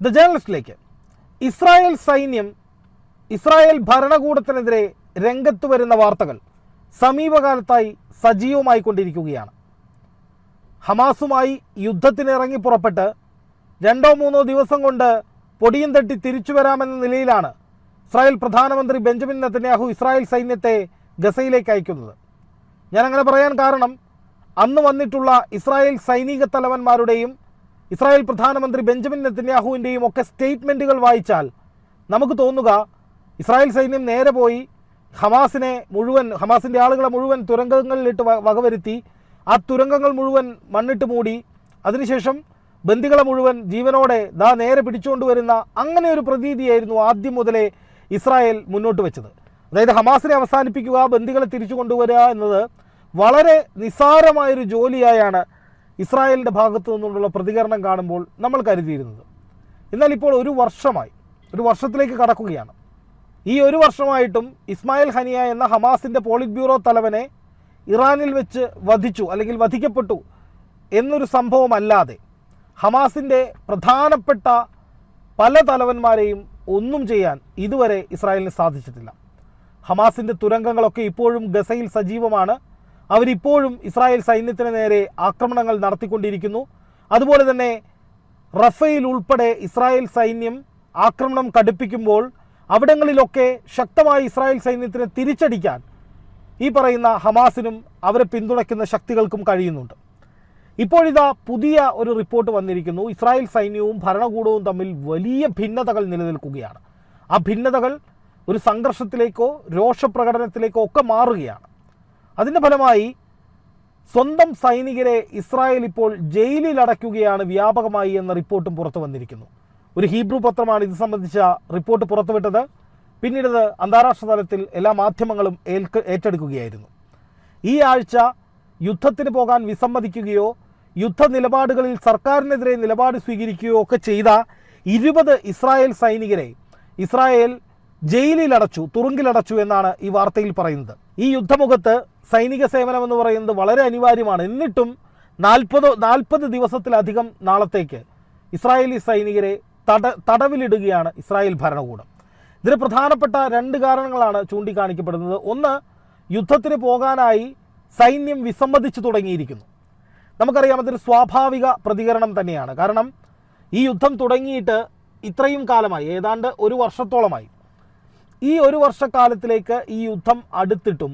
The ജേർണലിസ്റ്റിലേക്ക് Israel സൈന്യം Israel ഭരണകൂടത്തിനെതിരെ രംഗത്ത് വരുന്ന വാർത്തകൾ സമീപകാലത്തായി സജീവമായി കൊണ്ടിരിക്കുകയാണ്. ഹമാസുമായി യുദ്ധത്തിനിറങ്ങി പുറപ്പെട്ട് രണ്ടോ മൂന്നോ ദിവസം കൊണ്ട് പൊടിയും തട്ടി തിരിച്ചു വരാമെന്ന നിലയിലാണ് ഇസ്രായേൽ പ്രധാനമന്ത്രി ബെഞ്ചമിൻ നെത്തന്യാഹു ഇസ്രായേൽ സൈന്യത്തെ ഗസയിലേക്ക് അയക്കുന്നത്. ഞാനങ്ങനെ പറയാൻ കാരണം അന്ന് വന്നിട്ടുള്ള ഇസ്രായേൽ സൈനിക തലവന്മാരുടെയും ഇസ്രായേൽ പ്രധാനമന്ത്രി ബെഞ്ചമിൻ നെത്തന്യാഹുവിന്റെയും ഒക്കെ സ്റ്റേറ്റ്മെന്റുകൾ വായിച്ചാൽ നമുക്ക് തോന്നുക ഇസ്രായേൽ സൈന്യം നേരെ പോയി ഹമാസിനെ മുഴുവൻ ഹമാസിന്റെ ആളുകളെ മുഴുവൻ തുരങ്കങ്ങളിലിട്ട് വകവരുത്തി ആ തുരങ്കങ്ങൾ മുഴുവൻ മണ്ണിട്ട് മൂടി അതിനുശേഷം ബന്ദികളെ മുഴുവൻ ജീവനോടെ ദാ നേരെ പിടിച്ചുകൊണ്ട് വരുന്ന അങ്ങനെ ഒരു പ്രതീതിയായിരുന്നു ആദ്യം മുതലേ ഇസ്രായേൽ മുന്നോട്ട് വെച്ചത്. അതായത് ഹമാസിനെ അവസാനിപ്പിക്കുക ബന്ദികളെ തിരിച്ചു കൊണ്ടുവരിക എന്നത് വളരെ നിസ്സാരമായൊരു ജോലിയായാണ് ഇസ്രായേലിന്റെ ഭാഗത്തു നിന്നുള്ള പ്രതികരണം കാണുമ്പോൾ നമ്മൾ കരുതിയിരുന്നത്. എന്നാൽ ഇപ്പോൾ ഒരു വർഷമായി ഒരു വർഷത്തിലേക്ക് കടക്കുകയാണ്. ഈ ഒരു വർഷമായിട്ടും ഇസ്മായിൽ ഹനിയ എന്ന ഹമാസിന്റെ പോളിറ്റ് ബ്യൂറോ തലവനെ ഇറാനിൽ വെച്ച് വധിച്ചു അല്ലെങ്കിൽ വധിക്കപ്പെട്ടു എന്നൊരു സംഭവമല്ലാതെ ഹമാസിന്റെ പ്രധാനപ്പെട്ട പല തലവന്മാരെയും ഒന്നും ചെയ്യാൻ ഇതുവരെ ഇസ്രായേലിന് സാധിച്ചിട്ടില്ല. ഹമാസിന്റെ തുരങ്കങ്ങളൊക്കെ ഇപ്പോഴും ഗസയിൽ സജീവമാണ്. അവരിപ്പോഴും ഇസ്രായേൽ സൈന്യത്തിന് നേരെ ആക്രമണങ്ങൾ നടത്തിക്കൊണ്ടിരിക്കുന്നു. അതുപോലെ തന്നെ റഫേൽ ഉൾപ്പെടെ ഇസ്രായേൽ സൈന്യം ആക്രമണം കടുപ്പിക്കുമ്പോൾ അവിടങ്ങളിലൊക്കെ ശക്തമായി ഇസ്രായേൽ സൈന്യത്തിന് തിരിച്ചടിക്കാൻ ഈ പറയുന്ന ഹമാസിനും അവരെ പിന്തുണയ്ക്കുന്ന ശക്തികൾക്കും കഴിയുന്നുണ്ട്. ഇപ്പോഴിതാ പുതിയ ഒരു റിപ്പോർട്ട് വന്നിരിക്കുന്നു. ഇസ്രായേൽ സൈന്യവും ഭരണകൂടവും തമ്മിൽ വലിയ ഭിന്നതകൾ നിലനിൽക്കുകയാണ്. ആ ഭിന്നതകൾ ഒരു സംഘർഷത്തിലേക്കോ രോഷപ്രകടനത്തിലേക്കോ ഒക്കെ മാറുകയാണ്. അതിന്റെ ഫലമായി സ്വന്തം സൈനികരെ ഇസ്രായേൽ ഇപ്പോൾ ജയിലിൽ അടയ്ക്കുകയാണ് വ്യാപകമായി എന്ന റിപ്പോർട്ടും പുറത്തു വന്നിരിക്കുന്നു. ഒരു ഹീബ്രു പത്രമാണ് ഇത് സംബന്ധിച്ച റിപ്പോർട്ട് പുറത്തുവിട്ടത്. പിന്നീട് അന്താരാഷ്ട്ര തലത്തിൽ എല്ലാ മാധ്യമങ്ങളും ഏൽക്ക് ഏറ്റെടുക്കുകയായിരുന്നു. ഈ ആഴ്ച യുദ്ധത്തിന് പോകാൻ വിസമ്മതിക്കുകയോ യുദ്ധ നിലപാടുകളിൽ സർക്കാരിനെതിരെ നിലപാട് സ്വീകരിക്കുകയോ ഒക്കെ ചെയ്ത ഇരുപത് ഇസ്രായേൽ സൈനികരെ ഇസ്രായേൽ ജയിലിലടച്ചു തുറുങ്കിലടച്ചു എന്നാണ് ഈ വാർത്തയിൽ പറയുന്നത്. ഈ യുദ്ധമുഖത്ത് സൈനിക സേവനം എന്ന് പറയുന്നത് വളരെ അനിവാര്യമാണ്. എന്നിട്ടും നാൽപ്പത് നാൽപ്പത് ദിവസത്തിലധികം നാളത്തേക്ക് ഇസ്രായേലി സൈനികരെ തട തടവിലിടുകയാണ് ഇസ്രായേൽ ഭരണകൂടം. ഇതിന് പ്രധാനപ്പെട്ട രണ്ട് കാരണങ്ങളാണ് ചൂണ്ടിക്കാണിക്കപ്പെടുന്നത്. ഒന്ന് യുദ്ധത്തിന് പോകാനായി സൈന്യം വിസമ്മതിച്ചു തുടങ്ങിയിരിക്കുന്നു. നമുക്കറിയാം അതൊരു സ്വാഭാവിക പ്രതികരണം തന്നെയാണ്. കാരണം ഈ യുദ്ധം തുടങ്ങിയിട്ട് ഇത്രയും കാലമായി ഏതാണ്ട് ഒരു വർഷത്തോളമായി ഈ ഒരു വർഷക്കാലത്തിലേക്ക് ഈ യുദ്ധം അടുത്തിട്ടും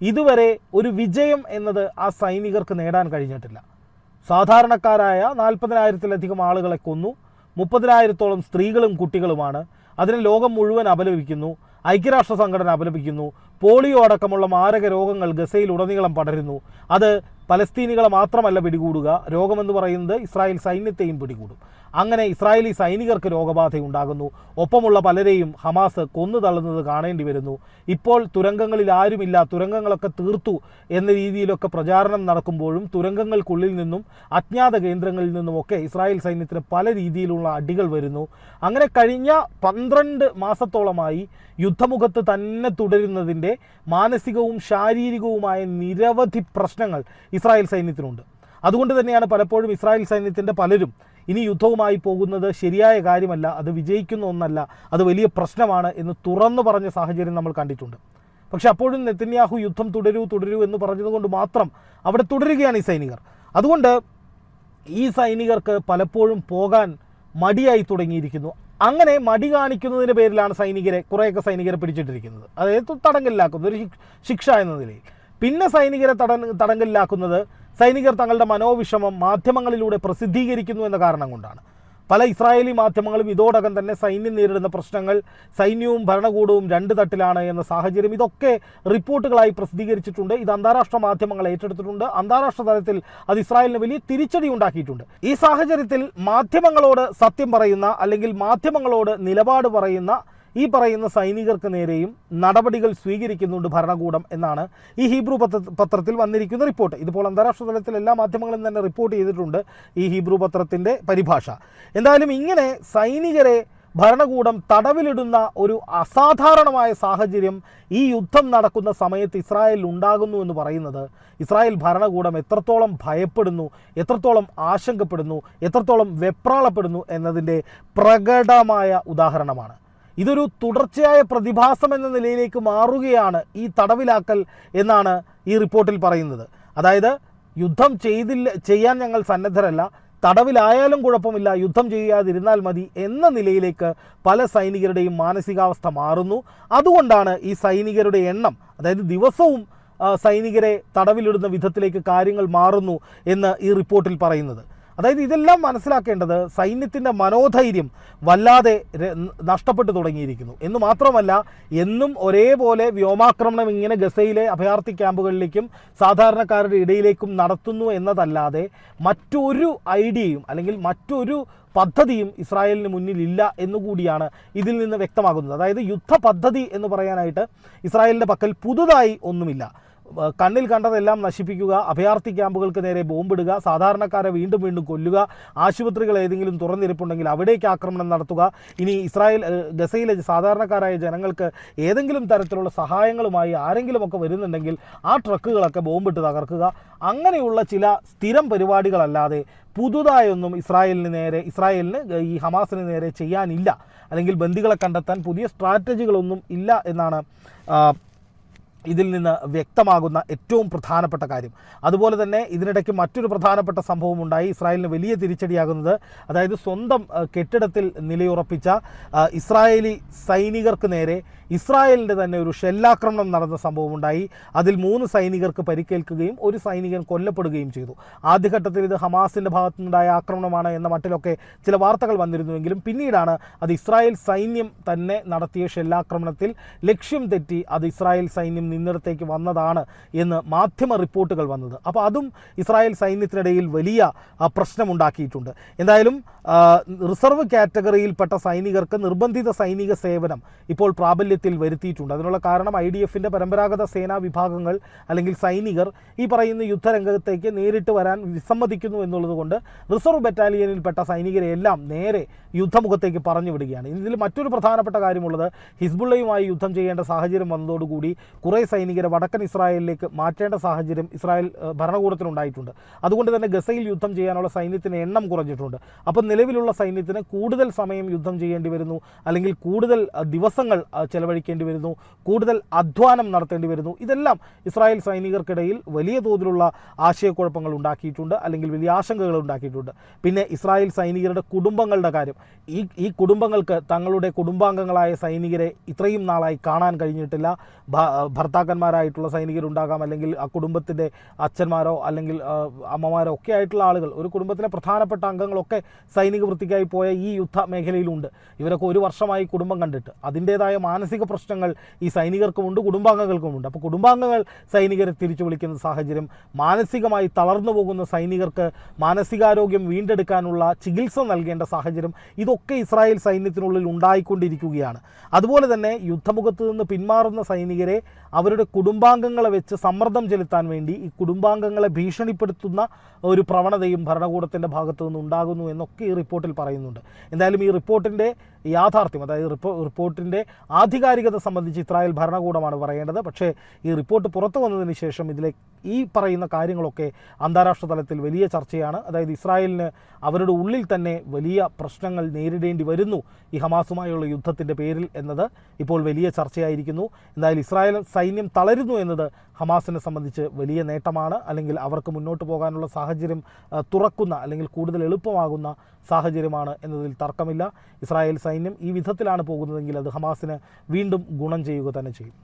ഇതുവരെ ഒരു വിജയം എന്നത് ആ സൈനികർക്ക് നേടാൻ കഴിഞ്ഞിട്ടില്ല. സാധാരണക്കാരായ നാൽപ്പതിനായിരത്തിലധികം ആളുകളെ കൊന്നു മുപ്പതിനായിരത്തോളം സ്ത്രീകളും കുട്ടികളുമാണ്. അതിനെ ലോകം മുഴുവൻ അപലപിക്കുന്നു ഐക്യരാഷ്ട്ര സംഘടന അപലപിക്കുന്നു പോളിയോ അടക്കമുള്ള മാരക രോഗങ്ങൾ ഗസയിൽ ഉടനീളം പടരുന്നു. അത് പലസ്തീനികളെ മാത്രമല്ല പിടികൂടുക രോഗമെന്ന് പറയുന്നത് ഇസ്രായേൽ സൈന്യത്തെയും പിടികൂടും. അങ്ങനെ ഇസ്രായേലി സൈനികർക്ക് രോഗബാധയുണ്ടാകുന്നു. ഒപ്പമുള്ള പലരെയും ഹമാസ് കൊന്നു തള്ളുന്നത് കാണേണ്ടി വരുന്നു. ഇപ്പോൾ തുരങ്കങ്ങളിൽ ആരുമില്ല തുരങ്കങ്ങളൊക്കെ തീർത്തു എന്ന രീതിയിലൊക്കെ പ്രചാരണം നടക്കുമ്പോഴും തുരങ്കങ്ങൾക്കുള്ളിൽ നിന്നും അജ്ഞാത കേന്ദ്രങ്ങളിൽ നിന്നുമൊക്കെ ഇസ്രായേൽ സൈന്യത്തിന് പല രീതിയിലുള്ള അടികൾ വരുന്നു. അങ്ങനെ കഴിഞ്ഞ പന്ത്രണ്ട് മാസത്തോളമായി യുദ്ധമുഖത്ത് തന്നെ തുടരുന്നതിന്റെ മാനസികവും ശാരീരികവുമായ നിരവധി പ്രശ്നങ്ങൾ ഇസ്രായേൽ സൈന്യത്തിനുണ്ട്. അതുകൊണ്ട് തന്നെയാണ് പലപ്പോഴും ഇസ്രായേൽ സൈന്യത്തിന്റെ പലരും ഇനി യുദ്ധവുമായി പോകുന്നത് ശരിയായ കാര്യമല്ല അത് വിജയിക്കുന്ന ഒന്നല്ല അത് വലിയ പ്രശ്നമാണ് എന്ന് തുറന്നു പറഞ്ഞ സാഹചര്യം നമ്മൾ കണ്ടിട്ടുണ്ട്. പക്ഷെ അപ്പോഴും നെത്തന്യാഹു യുദ്ധം തുടരൂ തുടരൂ എന്ന് പറഞ്ഞതുകൊണ്ട് മാത്രം അവിടെ തുടരുകയാണ് ഈ സൈനികർ. അതുകൊണ്ട് ഈ സൈനികർക്ക് പലപ്പോഴും പോകാൻ മടിയായി തുടങ്ങിയിരിക്കുന്നു. അങ്ങനെ മടി കാണിക്കുന്നതിന്റെ പേരിലാണ് സൈനികരെ കുറേയൊക്കെ സൈനികരെ പിടിച്ചിട്ടിരിക്കുന്നത്. അതായത് തടങ്കലിലാക്കുന്നത് ഒരു ശിക്ഷ- എന്ന നിലയിൽ. പിന്നെ സൈനികരെ തട തടങ്കലിലാക്കുന്നത് സൈനികർ തങ്ങളുടെ മനോവിഷമം മാധ്യമങ്ങളിലൂടെ പ്രസിദ്ധീകരിക്കുന്നു എന്ന കാരണം കൊണ്ടാണ്. പല ഇസ്രായേലി മാധ്യമങ്ങളും ഇതോടകം തന്നെ സൈന്യം നേരിടുന്ന പ്രശ്നങ്ങൾ സൈന്യവും ഭരണകൂടവും രണ്ട് തട്ടിലാണ് എന്ന സാഹചര്യം ഇതൊക്കെ റിപ്പോർട്ടുകളായി പ്രസിദ്ധീകരിച്ചിട്ടുണ്ട്. ഇത് അന്താരാഷ്ട്ര മാധ്യമങ്ങൾ ഏറ്റെടുത്തിട്ടുണ്ട്. അന്താരാഷ്ട്ര തലത്തിൽ അത് ഇസ്രായേലിന് വലിയ തിരിച്ചടി ഉണ്ടാക്കിയിട്ടുണ്ട്. ഈ സാഹചര്യത്തിൽ മാധ്യമങ്ങളോട് സത്യം പറയുന്ന അല്ലെങ്കിൽ മാധ്യമങ്ങളോട് നിലപാട് പറയുന്ന ഈ പറയുന്ന സൈനികർക്ക് നേരെയും നടപടികൾ സ്വീകരിക്കുന്നുണ്ട് ഭരണകൂടം എന്നാണ് ഈ ഹീബ്രു പത്രത്തിൽ വന്നിരിക്കുന്ന റിപ്പോർട്ട്. ഇതിപ്പോൾ അന്താരാഷ്ട്ര തലത്തിൽ എല്ലാ മാധ്യമങ്ങളും തന്നെ റിപ്പോർട്ട് ചെയ്തിട്ടുണ്ട് ഈ ഹീബ്രു പത്രത്തിന്റെ പരിഭാഷ. എന്തായാലും ഇങ്ങനെ സൈനികരെ ഭരണകൂടം തടവിലിടുന്ന ഒരു അസാധാരണമായ സാഹചര്യം ഈ യുദ്ധം നടക്കുന്ന സമയത്ത് ഇസ്രായേലിൽ ഉണ്ടാകുന്നു എന്ന് പറയുന്നത് ഇസ്രായേൽ ഭരണകൂടം എത്രത്തോളം ഭയപ്പെടുന്നു എത്രത്തോളം ആശങ്കപ്പെടുന്നു എത്രത്തോളം വെപ്രാളപ്പെടുന്നു എന്നതിന്റെ പ്രകടമായ ഉദാഹരണമാണ്. ഇതൊരു തുടർച്ചയായ പ്രതിഭാസം എന്ന നിലയിലേക്ക് മാറുകയാണ് ഈ തടവിലാക്കൽ എന്നാണ് ഈ റിപ്പോർട്ടിൽ പറയുന്നത്. അതായത് യുദ്ധം ചെയ്തില്ല ചെയ്യാൻ ഞങ്ങൾ സന്നദ്ധരല്ല തടവിലായാലും കുഴപ്പമില്ല യുദ്ധം ചെയ്യാതിരുന്നാൽ മതി എന്ന നിലയിലേക്ക് പല സൈനികരുടെയും മാനസികാവസ്ഥ മാറുന്നു. അതുകൊണ്ടാണ് ഈ സൈനികരുടെ എണ്ണം അതായത് ദിവസവും സൈനികരെ തടവിലിടുന്ന വിധത്തിലേക്ക് കാര്യങ്ങൾ മാറുന്നു എന്ന് ഈ റിപ്പോർട്ടിൽ പറയുന്നത്. അതായത് ഇതെല്ലാം മനസ്സിലാക്കേണ്ടത് സൈന്യത്തിന്റെ മനോധൈര്യം വല്ലാതെ നഷ്ടപ്പെട്ടു തുടങ്ങിയിരിക്കുന്നു. എന്ന് മാത്രമല്ല എന്നും ഒരേപോലെ വ്യോമാക്രമണം ഇങ്ങനെ ഗസയിലെ അഭയാർത്ഥി ക്യാമ്പുകളിലേക്കും സാധാരണക്കാരുടെ ഇടയിലേക്കും നടത്തുന്നു എന്നതല്ലാതെ മറ്റൊരു ഐഡിയയും അല്ലെങ്കിൽ മറ്റൊരു പദ്ധതിയും ഇസ്രായേലിന് മുന്നിൽ ഇല്ല എന്നുകൂടിയാണ് ഇതിൽ നിന്ന് വ്യക്തമാകുന്നത്. അതായത് യുദ്ധ പദ്ധതി എന്ന് പറയാനായിട്ട് ഇസ്രായേലിന്റെ പക്കൽ പുതുതായി ഒന്നുമില്ല. കണ്ണിൽ കണ്ടതെല്ലാം നശിപ്പിക്കുക അഭയാർത്ഥി ക്യാമ്പുകൾക്ക് നേരെ ബോംബിടുക സാധാരണക്കാരെ വീണ്ടും വീണ്ടും കൊല്ലുക ആശുപത്രികൾ ഏതെങ്കിലും തുറന്നിരിപ്പുണ്ടെങ്കിൽ അവിടേക്ക് ആക്രമണം നടത്തുക. ഇനി ഇസ്രായേൽ ഗസയിലെ സാധാരണക്കാരായ ജനങ്ങൾക്ക് ഏതെങ്കിലും തരത്തിലുള്ള സഹായങ്ങളുമായി ആരെങ്കിലുമൊക്കെ വരുന്നുണ്ടെങ്കിൽ ആ ട്രക്കുകളൊക്കെ ബോംബിട്ട് തകർക്കുക. അങ്ങനെയുള്ള ചില സ്ഥിരം പരിപാടികളല്ലാതെ പുതുതായൊന്നും ഇസ്രായേലിന് നേരെ ഇസ്രായേലിന് ഈ ഹമാസിന് നേരെ ചെയ്യാനില്ല. അല്ലെങ്കിൽ ബന്ദികളെ കണ്ടെത്താൻ പുതിയ സ്ട്രാറ്റജികളൊന്നും ഇല്ല എന്നാണ് ഇതിൽ നിന്ന് വ്യക്തമാകുന്ന ഏറ്റവും പ്രധാനപ്പെട്ട കാര്യം. അതുപോലെ തന്നെ ഇതിനിടയ്ക്ക് മറ്റൊരു പ്രധാനപ്പെട്ട സംഭവം ഉണ്ടായി ഇസ്രായേലിന് വലിയ തിരിച്ചടിയാകുന്നത്. അതായത് സ്വന്തം കെട്ടിടത്തിൽ നിലയുറപ്പിച്ച ഇസ്രായേലി സൈനികർക്ക് നേരെ ഇസ്രായേലിന്റെ തന്നെ ഒരു ഷെല്ലാക്രമണം നടന്ന സംഭവം ഉണ്ടായി അതിൽ മൂന്ന് സൈനികർക്ക് പരിക്കേൽക്കുകയും ഒരു സൈനികൻ കൊല്ലപ്പെടുകയും ചെയ്തു. ആദ്യഘട്ടത്തിൽ ഇത് ഹമാസിന്റെ ഭാഗത്തുനിന്നുണ്ടായ ആക്രമണമാണ് എന്ന മട്ടിലൊക്കെ ചില വാർത്തകൾ വന്നിരുന്നുവെങ്കിലും പിന്നീടാണ് അത് ഇസ്രായേൽ സൈന്യം തന്നെ നടത്തിയ ഷെല്ലാക്രമണത്തിൽ ലക്ഷ്യം തെറ്റി അത് ഇസ്രായേൽ സൈന്യം നിന്നിടത്തേക്ക് വന്നതാണ് എന്ന് മാധ്യമ റിപ്പോർട്ടുകൾ വന്നത്. അപ്പോൾ അതും ഇസ്രായേൽ സൈന്യത്തിനിടയിൽ വലിയ പ്രശ്നമുണ്ടാക്കിയിട്ടുണ്ട്. എന്തായാലും റിസർവ് കാറ്റഗറിയിൽപ്പെട്ട സൈനികർക്ക് നിർബന്ധിത സൈനിക സേവനം ഇപ്പോൾ പ്രാബല്യത്തിൽ വരുത്തിയിട്ടുണ്ട്. അതിനുള്ള കാരണം ഐ ഡി എഫിന്റെ പരമ്പരാഗത സേനാ വിഭാഗങ്ങൾ അല്ലെങ്കിൽ സൈനികർ ഈ പറയുന്ന യുദ്ധരംഗത്തേക്ക് നേരിട്ട് വരാൻ വിസമ്മതിക്കുന്നു എന്നുള്ളത് കൊണ്ട് റിസർവ് ബറ്റാലിയനിൽപ്പെട്ട സൈനികരെ എല്ലാം നേരെ യുദ്ധമുഖത്തേക്ക് പറഞ്ഞു വിടുകയാണ്. ഇതിൽ മറ്റൊരു പ്രധാനപ്പെട്ട കാര്യമുള്ളത് ഹിസ്ബുള്ളയുമായി യുദ്ധം ചെയ്യേണ്ട സാഹചര്യം വന്നതോടുകൂടി കുറേ സൈനികരെ വടക്കൻ ഇസ്രായേലിലേക്ക് മാറ്റേണ്ട സാഹചര്യം ഇസ്രായേൽ ഭരണകൂടത്തിനുണ്ടായിട്ടുണ്ട് അതുകൊണ്ട് തന്നെ ഗസയിൽ യുദ്ധം ചെയ്യാനുള്ള സൈന്യത്തിന് എണ്ണം കുറഞ്ഞിട്ടുണ്ട്. അപ്പം നിലവിലുള്ള സൈന്യത്തിന് കൂടുതൽ സമയം യുദ്ധം ചെയ്യേണ്ടി വരുന്നു അല്ലെങ്കിൽ കൂടുതൽ ദിവസങ്ങൾ അഹ്, ചെലവഴിക്കേണ്ടി വരുന്നു. കൂടുതൽ അധ്വാനം നടത്തേണ്ടി വരുന്നു. ഇതെല്ലാം ഇസ്രായേൽ സൈനികർക്കിടയിൽ വലിയ തോതിലുള്ള ആശയക്കുഴപ്പങ്ങൾ ഉണ്ടാക്കിയിട്ടുണ്ട് അല്ലെങ്കിൽ വലിയ ആശങ്കകൾ ഉണ്ടാക്കിയിട്ടുണ്ട്. പിന്നെ ഇസ്രായേൽ സൈനികരുടെ കുടുംബങ്ങളുടെ കാര്യം. ഈ ഈ കുടുംബങ്ങൾക്ക് തങ്ങളുടെ കുടുംബാംഗങ്ങളായ സൈനികരെ ഇത്രയും നാളായി കാണാൻ കഴിഞ്ഞിട്ടില്ല. ഭർത്താക്കന്മാരായിട്ടുള്ള സൈനികരുണ്ടാകാം അല്ലെങ്കിൽ ആ കുടുംബത്തിന്റെ അച്ഛന്മാരോ അല്ലെങ്കിൽ അമ്മമാരോ ഒക്കെ ആയിട്ടുള്ള ആളുകൾ ഒരു കുടുംബത്തിലെ പ്രധാനപ്പെട്ട അംഗങ്ങളൊക്കെ സൈനിക വൃത്തിക്കായി പോയ ഈ യുദ്ധ മേഖലയിലുണ്ട് ഇവരൊക്കെ ഒരു വർഷമായി കുടുംബം കണ്ടിട്ട്. അതിന്റേതായ മാനസിക പ്രശ്നങ്ങൾ ഈ സൈനികർക്കുമുണ്ട് കുടുംബാംഗങ്ങൾക്കുമുണ്ട് അപ്പോൾ കുടുംബാംഗങ്ങൾ സൈനികരെ തിരിച്ചു വിളിക്കുന്ന സാഹചര്യം മാനസികമായി തളർന്നു പോകുന്ന സൈനികർക്ക് മാനസികാരോഗ്യം വീണ്ടെടുക്കാനുള്ള ചികിത്സ നൽകേണ്ട സാഹചര്യം ഇതൊക്കെ ഇസ്രായേൽ സൈന്യത്തിനുള്ളിൽ ഉണ്ടായിക്കൊണ്ടിരിക്കുകയാണ്. അതുപോലെ തന്നെ യുദ്ധമുഖത്ത് നിന്ന് പിന്മാറുന്ന സൈനികരെ അവരുടെ കുടുംബാംഗങ്ങളെ വെച്ച് സമ്മർദ്ദം ചെലുത്താൻ വേണ്ടി ഈ കുടുംബാംഗങ്ങളെ ഭീഷണിപ്പെടുത്തുന്ന ഒരു പ്രവണതയും ഭരണകൂടത്തിന്റെ ഭാഗത്തു നിന്ന് ഉണ്ടാകുന്നു എന്നൊക്കെ ഈ റിപ്പോർട്ടിൽ പറയുന്നുണ്ട്. എന്തായാലും ഈ റിപ്പോർട്ടിന്റെ യാഥാർത്ഥ്യം അതായത് റിപ്പോ റിപ്പോർട്ടിന്റെ ആധികാരികത സംബന്ധിച്ച് ഇസ്രായേൽ ഭരണകൂടമാണ് പറയേണ്ടത്. പക്ഷേ ഈ റിപ്പോർട്ട് പുറത്തു വന്നതിന് ശേഷം ഇതിലെ ഈ പറയുന്ന കാര്യങ്ങളൊക്കെ അന്താരാഷ്ട്ര തലത്തിൽ വലിയ ചർച്ചയാണ്. അതായത് ഇസ്രായേലിന് അവരുടെ ഉള്ളിൽ തന്നെ വലിയ പ്രശ്നങ്ങൾ നേരിടേണ്ടി വരുന്നു ഈ ഹമാസുമായുള്ള യുദ്ധത്തിന്റെ പേരിൽ എന്നത്. ഇപ്പോൾ വലിയ ചർച്ചയായിരിക്കുന്നു. എന്തായാലും ഇസ്രായേൽ സൈന്യം തളരുന്നു എന്നത് ഹമാസിനെ സംബന്ധിച്ച് വലിയ നേട്ടമാണ്. അല്ലെങ്കിൽ അവർക്ക് മുന്നോട്ട് പോകാനുള്ള സാഹചര്യം തുറക്കുന്ന അല്ലെങ്കിൽ കൂടുതൽ എളുപ്പമാകുന്ന സാഹചര്യമാണ് എന്നതിൽ തർക്കമില്ല. ഇസ്രായേൽ സൈന്യം ഈ വിധത്തിലാണ് പോകുന്നതെങ്കിൽ അത് ഹമാസിന് വീണ്ടും ഗുണം ചെയ്യുക തന്നെ ചെയ്യും.